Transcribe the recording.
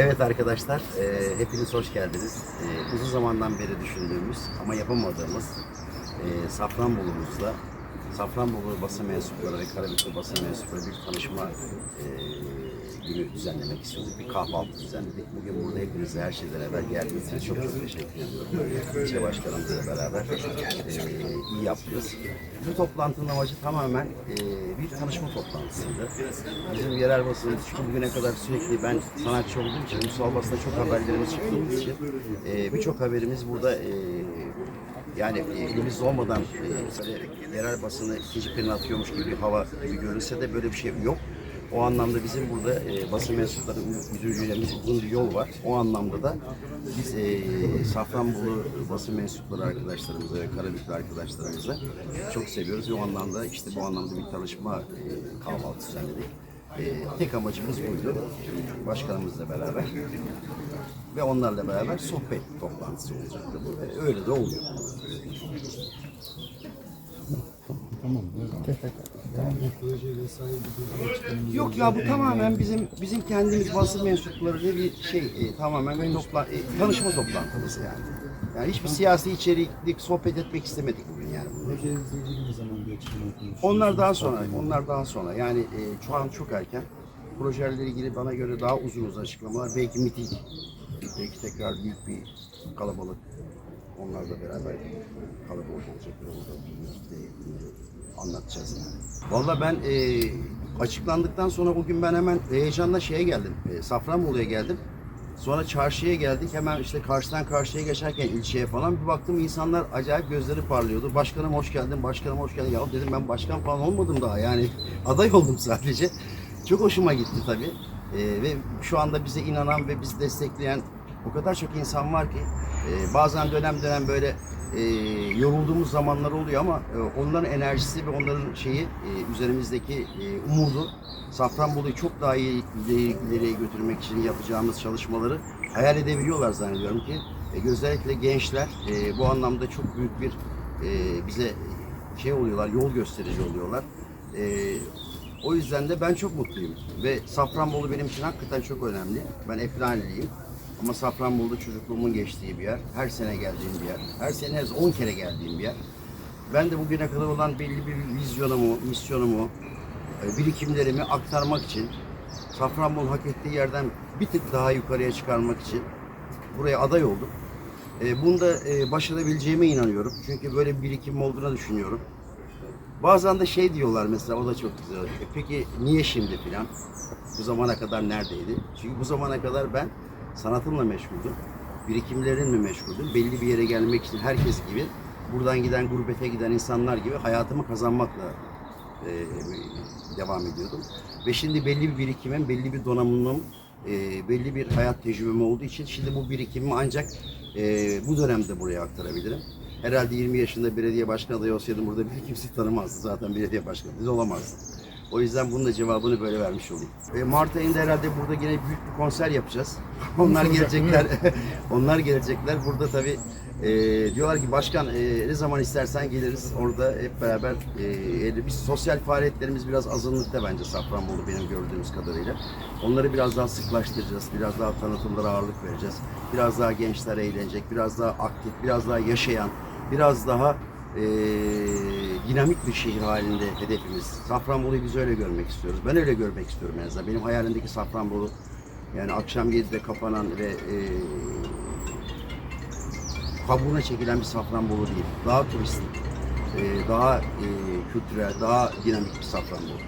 Evet arkadaşlar, e, hepiniz hoş geldiniz. E, uzun zamandan beri düşündüğümüz ama yapamadığımız e, Safranbolu'muzda Safranbolu basın mensupları ve Karabük'te basın mensupları bir tanışma e, günü düzenlemek istiyorduk. Bir kahvaltı düzenledik. Bugün burada hepinize her şeyden evvel geldiğiniz için çok çok teşekkür ediyorum. İlçe başkanımızla beraber e, iyi yaptınız. Bu toplantının amacı tamamen e, bir tanışma toplantısıydı. Bizim yerel basınımız şu bugüne kadar sürekli ben sanatçı olduğum için, ulusal basında çok haberlerimiz çıktığımız için e, birçok haberimiz burada e, yani e, elimizde olmadan e, yerel basını ikinci plana atıyormuş gibi bir hava gibi görünse de böyle bir şey yok. O anlamda bizim burada e, basın mensupları müdürlüğümüz uzun bir yol var. O anlamda da biz e, Safranbolu basın mensupları arkadaşlarımıza ve Karabüklü arkadaşlarımıza çok seviyoruz. O anlamda işte bu anlamda bir tanışma e, kahvaltısı düzenledik. E, tek amacımız buydu. Başkanımızla beraber ve onlarla beraber sohbet toplantısı olacaktı bu. E, Öyle de oluyor. Yok ya bu tamamen bizim bizim kendimiz basın mensupları bir şey e, tamamen bir topla, e, tanışma toplantımız yani. Yani hiçbir siyasi içeriklik sohbet etmek istemedik bugün yani. Onlar daha sonra, onlar daha sonra. Yani e, şu an çok erken. Projelerle ilgili bana göre daha uzun uzun açıklamalar. Belki miting, belki tekrar büyük bir kalabalık. Onlarla beraber kalabalık olacaklar orada anlatacağız yani. Valla ben e, açıklandıktan sonra o gün ben hemen heyecanla şeye geldim. E, Safranbolu'ya geldim. Sonra çarşıya geldik. Hemen işte karşıdan karşıya geçerken ilçeye falan bir baktım insanlar acayip gözleri parlıyordu. Başkanım hoş geldin, başkanım hoş geldin. Ya dedim ben başkan falan olmadım daha yani aday oldum sadece. Çok hoşuma gitti tabii. Ee, ve şu anda bize inanan ve bizi destekleyen o kadar çok insan var ki e, bazen dönem dönem böyle e, yorulduğumuz zamanlar oluyor ama e, onların enerjisi ve onların şeyi e, üzerimizdeki e, umudu Safranbolu'yu çok daha iyi ileri- ileriye götürmek için yapacağımız çalışmaları hayal edebiliyorlar zannediyorum ki. E, özellikle gençler e, bu anlamda çok büyük bir e, bize şey oluyorlar, yol gösterici oluyorlar. E, o yüzden de ben çok mutluyum. Ve Safranbolu benim için hakikaten çok önemli. Ben Efraniliyim. Ama Safranbolu'da çocukluğumun geçtiği bir yer. Her sene geldiğim bir yer. Her sene en az 10 kere geldiğim bir yer. Ben de bugüne kadar olan belli bir vizyonumu, misyonumu, e, birikimlerimi aktarmak için Safranbolu hak ettiği yerden bir tık daha yukarıya çıkarmak için buraya aday oldum. E, Bunda e, başarabileceğime inanıyorum. Çünkü böyle bir birikimim olduğunu düşünüyorum. Bazen de şey diyorlar mesela o da çok güzel. E peki niye şimdi filan? Bu zamana kadar neredeydi? Çünkü bu zamana kadar ben sanatımla meşguldüm. Birikimlerimle meşguldüm. Belli bir yere gelmek için herkes gibi buradan giden gurbete giden insanlar gibi hayatımı kazanmakla e, devam ediyordum. Ve şimdi belli bir birikimim, belli bir donanımım, e, belli bir hayat tecrübem olduğu için şimdi bu birikimimi ancak e, bu dönemde buraya aktarabilirim. Herhalde 20 yaşında belediye başkanı adayı olsaydım burada beni kimse tanımazdı. Zaten belediye başkanı biz olamazdı. O yüzden bunun da cevabını böyle vermiş olayım. E, Mart ayında herhalde burada gene büyük bir konser yapacağız. Onlar gelecekler. Onlar gelecekler. Burada tabii e, diyorlar ki başkan e, ne zaman istersen geliriz. Orada hep beraber e, biz sosyal faaliyetlerimiz biraz azınlıkta bence Safranbolu benim gördüğümüz kadarıyla. Onları biraz daha sıklaştıracağız. Biraz daha tanıtımlara ağırlık vereceğiz. Biraz daha gençler eğlenecek. Biraz daha aktif, biraz daha yaşayan, biraz daha e, dinamik bir şehir halinde hedefimiz. Safranbolu'yu biz öyle görmek istiyoruz. Ben öyle görmek istiyorum en azından. Benim hayalimdeki Safranbolu yani akşam 7'de kapanan ve e, kabuğuna çekilen bir Safranbolu değil. Daha turistik, e, daha e, kültürel, daha dinamik bir Safranbolu.